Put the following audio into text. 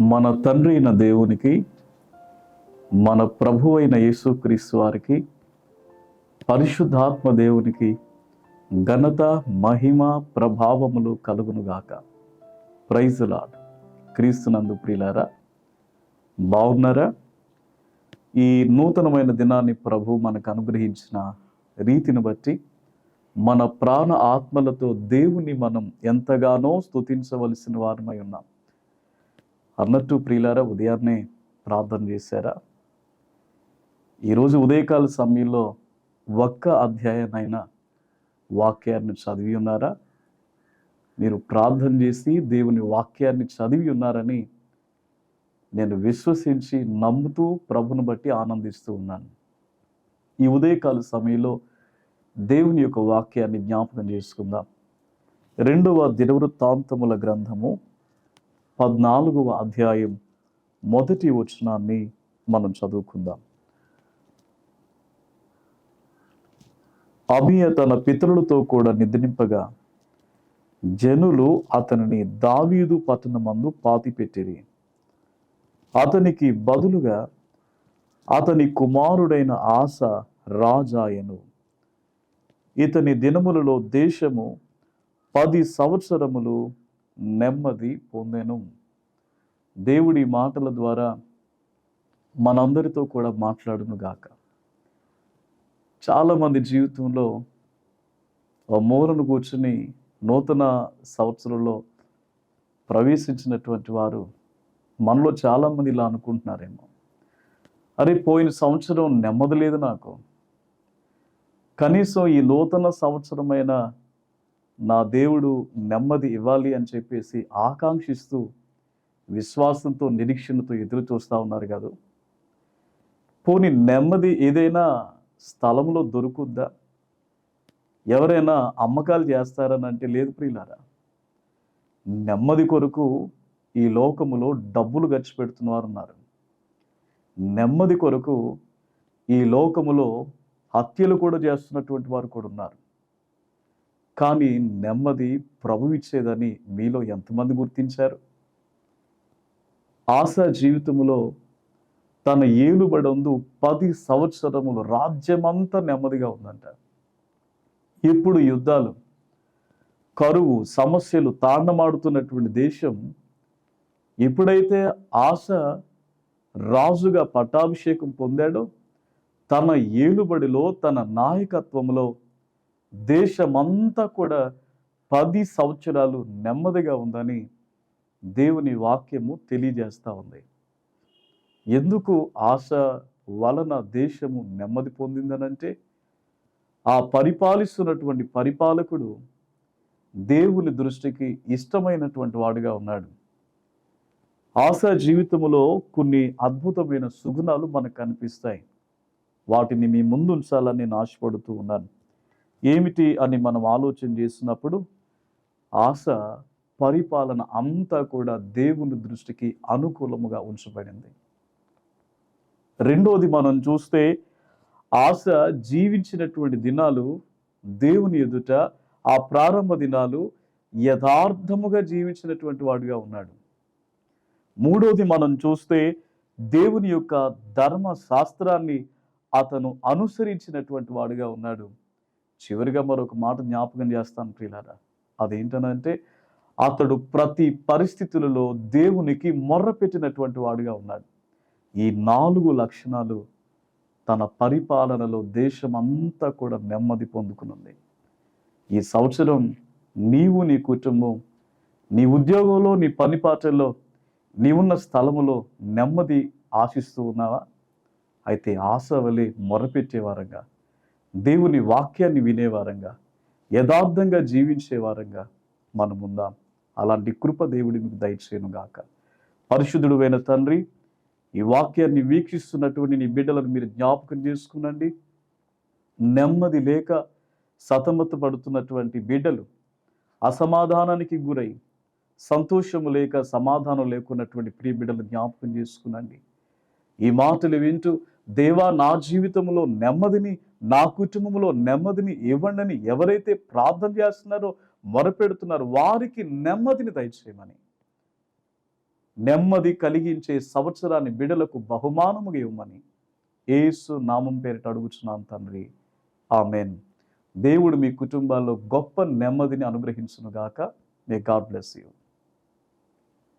మన తండ్రి అయిన దేవునికి మన ప్రభు అయిన యేసుక్రీస్తు వారికి పరిశుద్ధాత్మ దేవునికి ఘనత మహిమ ప్రభావములు కలుగునుగాక. ప్రైజ్ లాడ్ క్రీస్తునందు ప్రియులారా బాగున్నారా? ఈ నూతనమైన దినాన్ని ప్రభు మనకు అనుగ్రహించిన రీతిని బట్టి మన ప్రాణ ఆత్మలతో దేవుని మనం ఎంతగానో స్తుతించవలసిన వారమై ఉన్నాం. అన్నట్టు ప్రియులారా ఉదయాన్నే ప్రార్థన చేశారా? ఈరోజు ఉదయకాల సమయంలో ఒక్క అధ్యాయనైనా వాక్యాన్ని చదివి ఉన్నారా? మీరు ప్రార్థన చేసి దేవుని వాక్యాన్ని చదివి ఉన్నారని నేను విశ్వసించి నమ్ముతూ ప్రభుని బట్టి ఆనందిస్తూ ఉన్నాను. ఈ ఉదయకాల సమయంలో దేవుని యొక్క వాక్యాన్ని జ్ఞాపకం చేసుకుందాం. రెండవ దినవృత్తాంతముల గ్రంథము పద్నాలుగవ అధ్యాయం మొదటి వచనాన్ని మనం చదువుకుందాం. అభియ తన పితరులతో కూడా నిద్రింపగా జనులు అతనిని దావీదు పట్టణమందు పాతిపెట్టిరి. అతనికి బదులుగా అతని కుమారుడైన ఆశ రాజాయను ఇతని దినములలో దేశము పది సంవత్సరములు నెమ్మది పొందెను. దేవుడి మాటల ద్వారా మనందరితో కూడా మాట్లాడును గాక. చాలామంది జీవితంలో ఆ మూలను కూర్చుని నూతన సంవత్సరంలో ప్రవేశించినటువంటి వారు మనలో చాలామంది ఇలా అనుకుంటున్నారేమో. అరే పోయిన సంవత్సరం నెమ్మది లేదు నాకు. కనీసం ఈ నూతన సంవత్సరమైన నా దేవుడు నెమ్మది ఇవ్వాలి అని చెప్పేసి ఆకాంక్షిస్తూ విశ్వాసంతో నిరీక్షణతో ఎదురు చూస్తూ ఉన్నారు కదా. పోని నెమ్మది ఏదైనా స్థలంలో దొరుకుద్దా? ఎవరైనా అమ్మకాలు చేస్తారని అంటే లేదు ప్రియులారా. నెమ్మది కొరకు ఈ లోకములో డబ్బులు ఖర్చు పెడుతున్న ఉన్నారు నెమ్మది కొరకు ఈ లోకములో హత్యలు కూడా చేస్తున్నటువంటి వారు కూడా ఉన్నారు. కానీ నెమ్మది ప్రభు ఇచ్చేదని మీలో ఎంతమంది గుర్తించారు? ఆశ జీవితంలో తన ఏలుబడందు పది సంవత్సరములు రాజ్యమంతా నెమ్మదిగా ఉందంట. ఇప్పుడు యుద్ధాలు కరువు సమస్యలు తాండమాడుతున్నటువంటి దేశం ఎప్పుడైతే ఆశ రాజుగా పట్టాభిషేకం పొందాడో తన ఏలుబడిలో తన నాయకత్వంలో దేశమంతా కూడా పది సంవత్సరాలు నెమ్మదిగా ఉందని దేవుని వాక్యము తెలియజేస్తూ ఉంది. ఎందుకు ఆశ వలన దేశము నెమ్మది పొందిందనంటే ఆ పరిపాలిస్తున్నటువంటి పరిపాలకుడు దేవుని దృష్టికి ఇష్టమైనటువంటి వాడుగా ఉన్నాడు. ఆశ జీవితంలో కొన్ని అద్భుతమైన సుగుణాలు మనకు కనిపిస్తాయి. వాటిని మీ ముందు ఉంచాలని నేను ఆశపడుతూ ఉన్నాను. ఏమిటి అని మనం ఆలోచన చేసినప్పుడు ఆశ పరిపాలన అంతా కూడా దేవుని దృష్టికి అనుకూలముగా ఉంచబడింది. రెండోది మనం చూస్తే ఆశ జీవించినటువంటి దినాలు దేవుని ఎదుట ఆ ప్రారంభ దినాలు యథార్థముగా జీవించినటువంటి వాడుగా ఉన్నాడు. మూడోది మనం చూస్తే దేవుని యొక్క ధర్మ శాస్త్రాన్ని అతను అనుసరించినటువంటి వాడుగా ఉన్నాడు. చివరిగా మరొక మాట జ్ఞాపకం చేస్తాను ప్రియులారా. అదేంటనంటే అతడు ప్రతి పరిస్థితులలో దేవునికి మొర్రపెట్టినటువంటి వాడుగా ఉన్నాడు. ఈ నాలుగు లక్షణాలు తన పరిపాలనలో దేశమంతా కూడా నెమ్మది పొందుకునుంది. ఈ సంవత్సరం నీవు నీ కుటుంబం నీ ఉద్యోగంలో నీ పనిపాటల్లో నీవున్న స్థలములో నెమ్మది ఆశిస్తూ ఉన్నావా? అయితే ఆశ వలె మొరపెట్టేవారంగా దేవుని వాక్యాన్ని వినేవారంగా యథార్థంగా జీవించేవారంగా మనం ఉందాం. అలాంటి కృప దేవుడి మీకు దయచేయను గాక. పరిశుద్ధుడు అయిన తండ్రి ఈ వాక్యాన్ని వీక్షిస్తున్నటువంటి నీ బిడ్డలను మీరు జ్ఞాపకం చేసుకునండి. నెమ్మది లేక సతమత పడుతున్నటువంటి బిడ్డలు అసమాధానానికి గురై సంతోషము లేక సమాధానం లేకున్నటువంటి ప్రియ బిడ్డలు జ్ఞాపకం చేసుకునండి. ఈ మాటలు వింటూ దేవా నా జీవితంలో నెమ్మదిని నా కుటుంబంలో నెమ్మదిని ఇవ్వండి ఎవరైతే ప్రార్థన చేస్తున్నారో మొరపెడుతున్నారో వారికి నెమ్మదిని దయచేయమని. నెమ్మది కలిగించే సంవత్సరాన్ని బిడలకు బహుమానముగా ఇవ్వమని. ఏసు నామం పేరిట అడుగుచున్నాను తండ్రి. ఆమెన్. దేవుడు మీ కుటుంబాల్లో గొప్ప నెమ్మదిని అనుగ్రహించునుగాక. May God bless you.